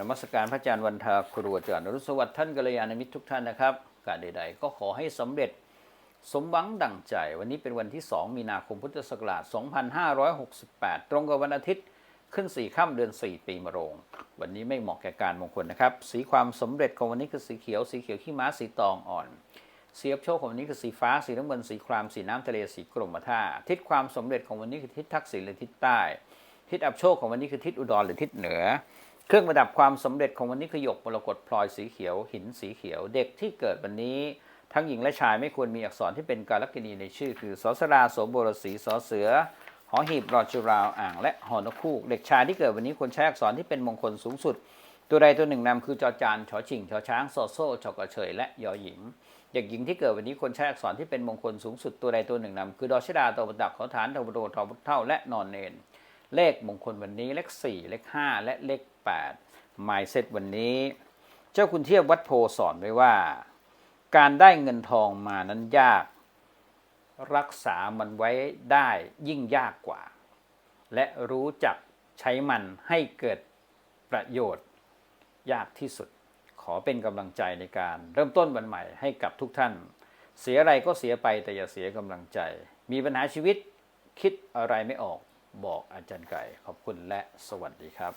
นมัสการพระอาจารย์วันทาครูอาจารย์นรุสวัสดิ์ท่านกัลยาณมิตรทุกท่านนะครับ การใด ๆ ก็ขอให้สำเร็จสมหวังดั่งใจ วันนี้เป็นวันที่ 2 มีนาคมพุทธศักราช 2568 ตรงกับวันอาทิตย์ขึ้น 4 ค่ำเดือน 4 ปีมะโรง วันนี้ไม่เหมาะแก่การมงคลนะครับ สีความสำเร็จของวันนี้คือสีเขียว สีเขียวขี้ม้า สีตองอ่อนเสียบโชคของวันนี้คือสีฟ้า สีน้ำเงิน สีคราม สีน้ำทะเล สีกรมท่า ทิศความสำเร็จของวันนี้คือทิศทักษิณหรือทิศใต้ ทิศอับโชคของวันนี้คือทิศอุดรหรือทิศเหนือ เครื่องประดับความสำเร็จของวันนี้คือหยกมรกตพลอยสีเขียว หินสีเขียว เด็กที่เกิดวันนี้ ทั้งหญิงและชายไม่ควรมีอักษรที่เป็นการลักษณีในชื่อ คือสอสราโสบรสีสอเสือหอหีบรอจุราวอ่างและหอนกคูก เด็กชายที่เกิดวันนี้ควรใช้อักษรที่เป็นมงคลสูงสุด ตัวใดตัวหนึ่งนำคือจอจานชอชิงชอช้างซอโซ่ชอกระเฉยและยอหญิงเด็กหญิงที่เกิดวันนี้ควรใช้อักษรที่เป็นมงคลสูงสุดตัวใดตัวหนึ่งนำคือดอชดาตัวประดับเขาฐานตัวประโดทอพุเท่าและนอนเนน เลขมงคลวันนี้เลข 4 เลข 5 และเลข8หมายเซตวันนี้ เจ้าคุณเทียบวัดโพสอนไว้ว่า การได้เงินทองมานั้นยาก รักษามันไว้ได้ยิ่งยากกว่า และรู้จักใช้มันให้เกิดประโยชน์ ยากที่สุด ขอเป็นกำลังใจในการเริ่มต้นวันใหม่ให้กับทุกท่าน เสียอะไรก็เสียไปแต่อย่าเสียกำลังใจ มีปัญหาชีวิตคิดอะไรไม่ออก บอกอาจารย์ไก่ ขอบคุณและสวัสดีครับ